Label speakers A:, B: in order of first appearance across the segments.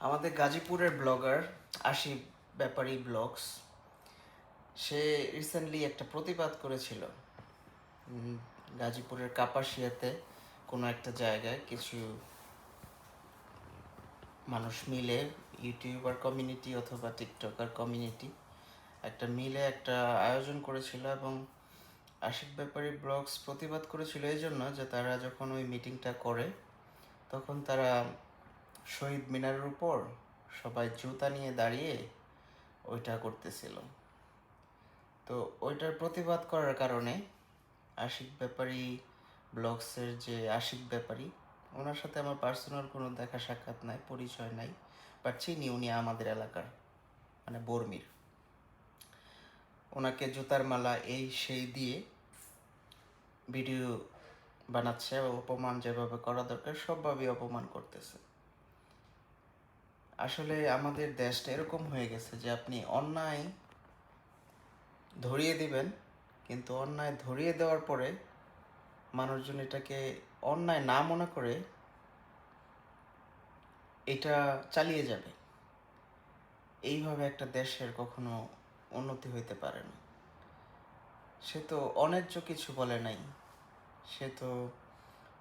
A: আমাদের গাজীপুরের blogger Ashif Byapari blogs, সে রিসেন্টলি একটা প্রতিবাদ করেছিল গাজীপুরের কাপাসিয়াতে কোনো একটা জায়গায় কিছু মানুষ মিলে ইউটিউবার কমিউনিটি অথবা টিকটকার কমিউনিটি একটা মিলে একটা আয়োজন করেছিল এবং আশিক ব্যাপারী ব্লগস প্রতিবাদ করেছিল এই জন্য যে তারা যখন ওই মিটিংটা করে, তখন তারা শহীদ মিনারের উপর সবাই জুতা নিয়ে দাঁড়িয়ে ওইটা করতেছিল। তো ওইটার প্রতিবাদ করার কারণে আশিক ব্যাপারী ব্লগসের যে আশিক ব্যাপারী, ওনার সাথে আমার পার্সোনাল কোনো দেখা সাক্ষাৎ নাই, পরিচয় নাই বাট চিনি উনি আমাদের এলাকার মানে বর্মির। ওনাকে জুতার মালা এই সেই দিয়ে ভিডিও বানাচ্ছে, অপমান যেভাবে করা দরকার সবভাবে অপমান করতেছে। আসলে আমাদের দেশটা এরকম হয়ে গেছে যে আপনি অন্যায় ধরিয়ে দিবেন, কিন্তু অন্যায় ধরিয়ে দেওয়ার পরে মানুষজন এটাকে অন্যায় না মনে করে এটা চালিয়ে যাবে। এইভাবে একটা দেশের কখনো উন্নতি হইতে পারে না। সে তো অন্যায্য কিছু বলে নাই, সে তো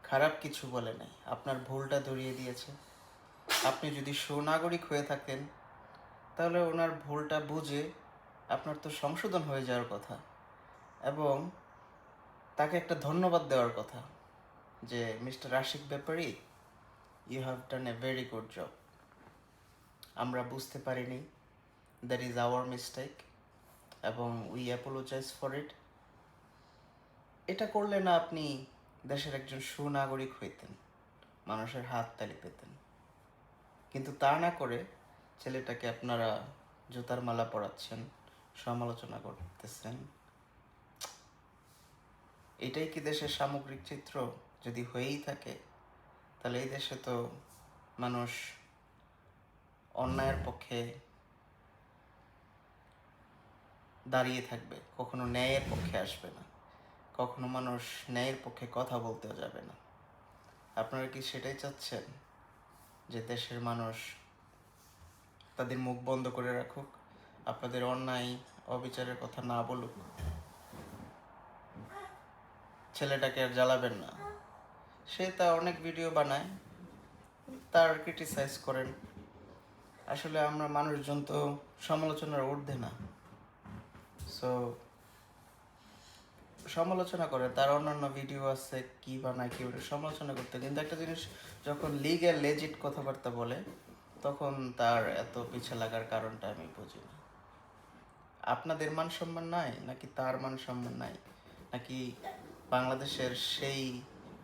A: খারাপ কিছু বলে নাই। আপনার ভুলটা ধরিয়ে দিয়েছে। আপনি যদি সুনাগরিক হয়ে থাকেন, তাহলে ওনার ভুলটা বুঝে আপনার তো সংশোধন হয়ে যাওয়ার কথা এবং তাকে একটা ধন্যবাদ দেওয়ার কথা যে, mister Ashik Byapari you have done a very good job আমরা বুঝতে পারিনি দ্যাট ইজ আওয়ার মিস্টেক এবং উই অ্যাপোলোজাইজ ফর ইট এটা করলে না আপনি দেশের একজন সুনাগরিক হইতেন, মানুষের হাত তালি পেতেন। কিন্তু তা না করে ছেলেটাকে আপনারা জুতার মালা পরাচ্ছেন, সমালোচনা করতেছেন। এটাই কি দেশের সামগ্রিক চিত্র? যদি হয়েই থাকে, তাহলে এই দেশে তো মানুষ অন্যায়ের পক্ষে দাঁড়িয়ে থাকবে, কখনো ন্যায়ের পক্ষে আসবে না, কখনো মানুষ ন্যায়ের পক্ষে কথা বলতেও যাবে না। আপনারা কি সেটাই চাচ্ছেন? যে দেশের মানুষ তাদের মুখ বন্ধ করে রাখুক, আপনাদের অন্যায়, অবিচারের কথা না বলুক। ছেলেটাকে আর জ্বালাবেন না। সে তা অনেক ভিডিও বানায়, তার ক্রিটিসাইজ করেন। আসলে আমরা মানুষজন তো সমালোচনার ঊর্ধ্বে না। সো সমালোচনা করে, তার অন্যান্য ভিডিও আছে, কি বানায় কি সমালোচনা করতে। কিন্তু একটা জিনিস যখন লিগ্যাল লেজিট কথাবার্তা বলে, তখন তার এত পিছে লাগার কারণটা আমি বুঝি না। আপনাদের মান সম্মান নাই, নাকি তার মান সম্মান নাই, নাকি বাংলাদেশের সেই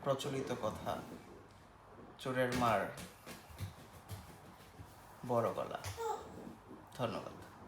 A: প্রচলিত কথা, চোরের মার বড় গলা। ধন্যবাদ।